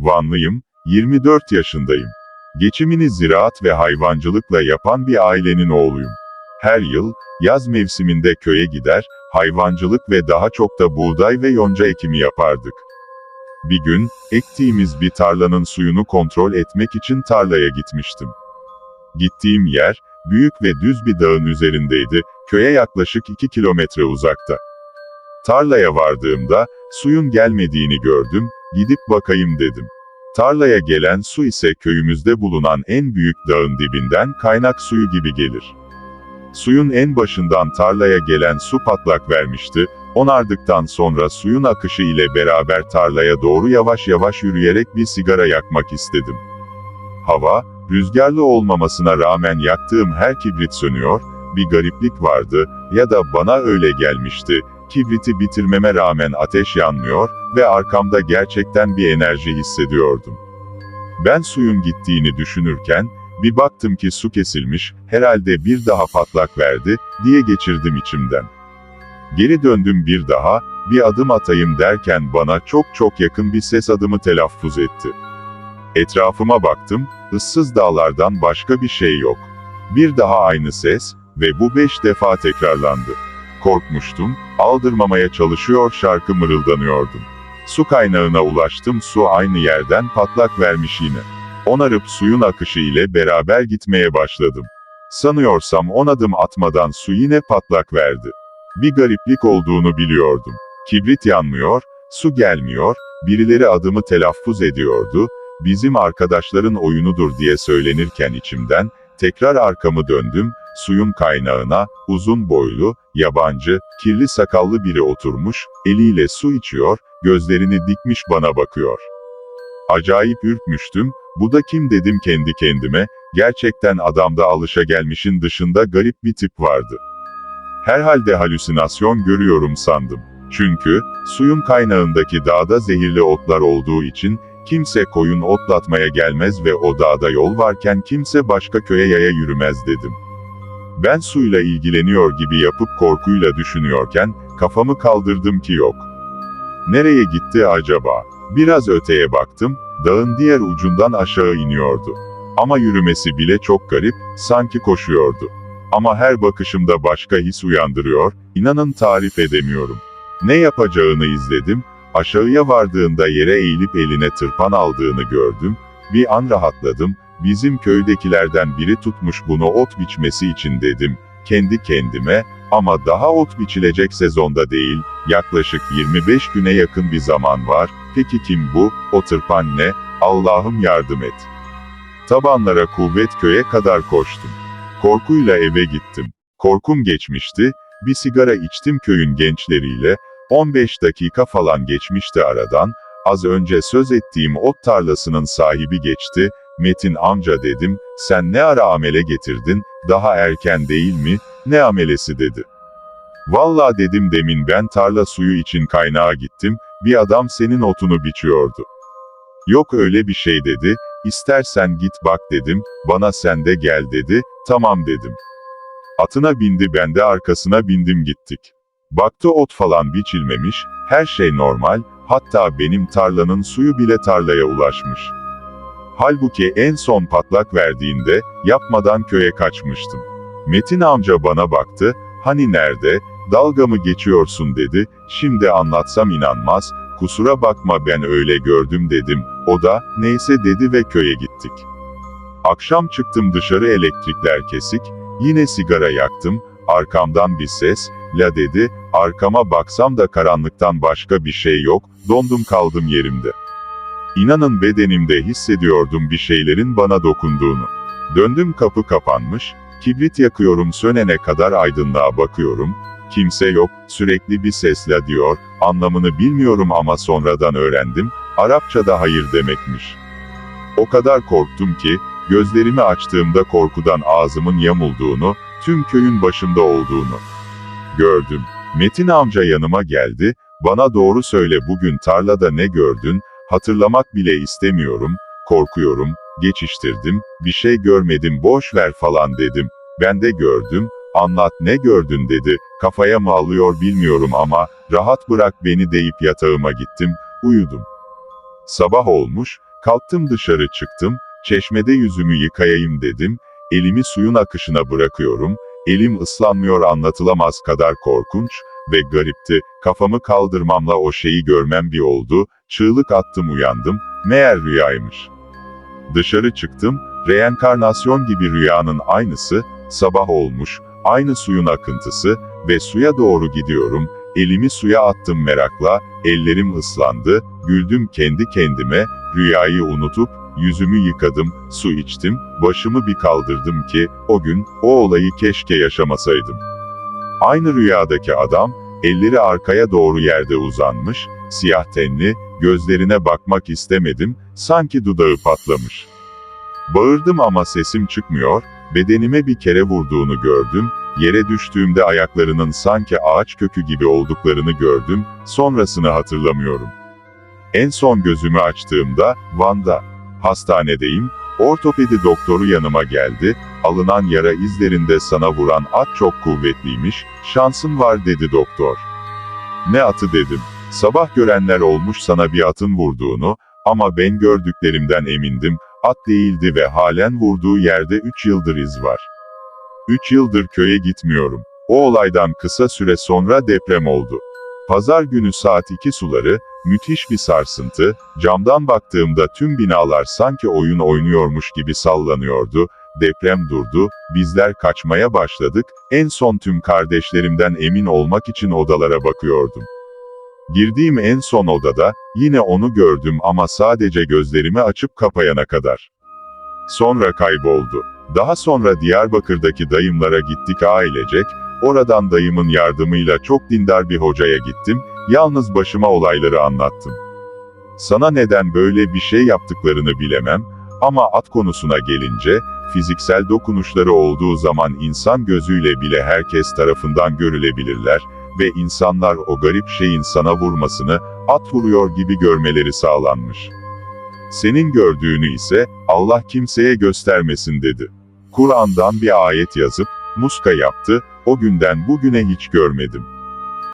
Vanlıyım, 24 yaşındayım. Geçimini ziraat ve hayvancılıkla yapan bir ailenin oğluyum. Her yıl, yaz mevsiminde köye gider, hayvancılık ve daha çok da buğday ve yonca ekimi yapardık. Bir gün, ektiğimiz bir tarlanın suyunu kontrol etmek için tarlaya gitmiştim. Gittiğim yer, büyük ve düz bir dağın üzerindeydi, köye yaklaşık 2 kilometre uzakta. Tarlaya vardığımda, suyun gelmediğini gördüm, gidip bakayım dedim. Tarlaya gelen su ise köyümüzde bulunan en büyük dağın dibinden kaynak suyu gibi gelir. Suyun en başından tarlaya gelen su patlak vermişti, onardıktan sonra suyun akışı ile beraber tarlaya doğru yavaş yavaş yürüyerek bir sigara yakmak istedim. Hava, rüzgarlı olmamasına rağmen yaktığım her kibrit sönüyor, bir gariplik vardı ya da bana öyle gelmişti, kibriti bitirmeme rağmen ateş yanmıyor ve arkamda gerçekten bir enerji hissediyordum. Ben suyun gittiğini düşünürken, bir baktım ki su kesilmiş, herhalde bir daha patlak verdi, diye geçirdim içimden. Geri döndüm bir daha, bir adım atayım derken bana çok çok yakın bir ses adımı telaffuz etti. Etrafıma baktım, ıssız dağlardan başka bir şey yok. Bir daha aynı ses ve bu beş defa tekrarlandı. Korkmuştum, aldırmamaya çalışıyor şarkı mırıldanıyordum. Su kaynağına ulaştım su aynı yerden patlak vermiş yine. Onarıp suyun akışı ile beraber gitmeye başladım. Sanıyorsam on adım atmadan su yine patlak verdi. Bir gariplik olduğunu biliyordum. Kibrit yanmıyor, su gelmiyor, birileri adımı telaffuz ediyordu, bizim arkadaşların oyunudur diye söylenirken içimden, tekrar arkamı döndüm, suyun kaynağına, uzun boylu, yabancı, kirli sakallı biri oturmuş, eliyle su içiyor, gözlerini dikmiş bana bakıyor. Acayip ürkmüştüm, bu da kim dedim kendi kendime, gerçekten adamda alışagelmişin dışında garip bir tip vardı. Herhalde halüsinasyon görüyorum sandım. Çünkü, suyun kaynağındaki dağda zehirli otlar olduğu için, kimse koyun otlatmaya gelmez ve o dağda yol varken kimse başka köye yaya yürümez dedim. Ben suyla ilgileniyor gibi yapıp korkuyla düşünüyorken, kafamı kaldırdım ki yok. Nereye gitti acaba? Biraz öteye baktım, dağın diğer ucundan aşağı iniyordu. Ama yürümesi bile çok garip, sanki koşuyordu. Ama her bakışımda başka his uyandırıyor, inanın tarif edemiyorum. Ne yapacağını izledim, aşağıya vardığında yere eğilip eline tırpan aldığını gördüm, bir an rahatladım, bizim köydekilerden biri tutmuş bunu ot biçmesi için dedim, kendi kendime, ama daha ot biçilecek sezonda değil, yaklaşık 25 güne yakın bir zaman var, peki kim bu, o tırpan ne, Allah'ım yardım et. Tabanlara kuvvet köye kadar koştum. Korkuyla eve gittim. Korkum geçmişti, bir sigara içtim köyün gençleriyle, 15 dakika falan geçmişti aradan, az önce söz ettiğim ot tarlasının sahibi geçti, Metin amca dedim, sen ne ara amele getirdin, daha erken değil mi, ne amelesi dedi. Valla dedim demin ben tarla suyu için kaynağa gittim, bir adam senin otunu biçiyordu. Yok öyle bir şey dedi, istersen git bak dedim, bana sen de gel dedi, tamam dedim. Atına bindi ben de arkasına bindim gittik. Baktı ot falan biçilmemiş, her şey normal, hatta benim tarlanın suyu bile tarlaya ulaşmış. Halbuki en son patlak verdiğinde, yapmadan köye kaçmıştım. Metin amca bana baktı, hani nerede, dalga mı geçiyorsun? dedi, şimdi anlatsam inanmaz, kusura bakma ben öyle gördüm dedim, o da, neyse dedi ve köye gittik. Akşam çıktım dışarı elektrikler kesik, yine sigara yaktım, arkamdan bir ses, la dedi, arkama baksam da karanlıktan başka bir şey yok, dondum kaldım yerimde. İnanın bedenimde hissediyordum bir şeylerin bana dokunduğunu. Döndüm kapı kapanmış, kibrit yakıyorum sönene kadar aydınlığa bakıyorum, kimse yok, sürekli bir sesle diyor, anlamını bilmiyorum ama sonradan öğrendim, Arapçada hayır demekmiş. O kadar korktum ki, gözlerimi açtığımda korkudan ağzımın yamulduğunu, tüm köyün başımda olduğunu gördüm. Metin amca yanıma geldi, bana doğru söyle bugün tarlada ne gördün, hatırlamak bile istemiyorum, korkuyorum, geçiştirdim, bir şey görmedim boş ver falan dedim, ben de gördüm, anlat ne gördün dedi, kafaya mı alıyor bilmiyorum ama, rahat bırak beni deyip yatağıma gittim, uyudum. Sabah olmuş, kalktım dışarı çıktım, çeşmede yüzümü yıkayayım dedim, elimi suyun akışına bırakıyorum, elim ıslanmıyor anlatılamaz kadar korkunç ve garipti, kafamı kaldırmamla o şeyi görmem bir oldu, çığlık attım uyandım, meğer rüyaymış. Dışarı çıktım, reenkarnasyon gibi rüyanın aynısı, sabah olmuş, aynı suyun akıntısı ve suya doğru gidiyorum, elimi suya attım merakla, ellerim ıslandı, güldüm kendi kendime, rüyayı unutup, yüzümü yıkadım, su içtim, başımı bir kaldırdım ki, o gün, o olayı keşke yaşamasaydım. Aynı rüyadaki adam, elleri arkaya doğru yerde uzanmış, siyah tenli, gözlerine bakmak istemedim, sanki dudağı patlamış. Bağırdım ama sesim çıkmıyor, bedenime bir kere vurduğunu gördüm, yere düştüğümde ayaklarının sanki ağaç kökü gibi olduklarını gördüm, sonrasını hatırlamıyorum. En son gözümü açtığımda, Van'da, hastanedeyim, ortopedi doktoru yanıma geldi, alınan yara izlerinde sana vuran at çok kuvvetliymiş, şansın var dedi doktor. Ne atı dedim. Sabah görenler olmuş sana bir atın vurduğunu, ama ben gördüklerimden emindim, at değildi ve halen vurduğu yerde 3 yıldır iz var. 3 yıldır köye gitmiyorum. O olaydan kısa süre sonra deprem oldu. Pazar günü saat 2 suları, müthiş bir sarsıntı, camdan baktığımda tüm binalar sanki oyun oynuyormuş gibi sallanıyordu, deprem durdu, bizler kaçmaya başladık, en son tüm kardeşlerimden emin olmak için odalara bakıyordum. Girdiğim en son odada, yine onu gördüm ama sadece gözlerimi açıp kapayana kadar. Sonra kayboldu. Daha sonra Diyarbakır'daki dayımlara gittik ailecek, oradan dayımın yardımıyla çok dindar bir hocaya gittim, yalnız başıma olayları anlattım. Sana neden böyle bir şey yaptıklarını bilemem, ama at konusuna gelince, fiziksel dokunuşları olduğu zaman insan gözüyle bile herkes tarafından görülebilirler ve insanlar o garip şeyin sana vurmasını, at vuruyor gibi görmeleri sağlanmış. Senin gördüğünü ise, Allah kimseye göstermesin dedi. Kur'an'dan bir ayet yazıp, muska yaptı, o günden bugüne hiç görmedim.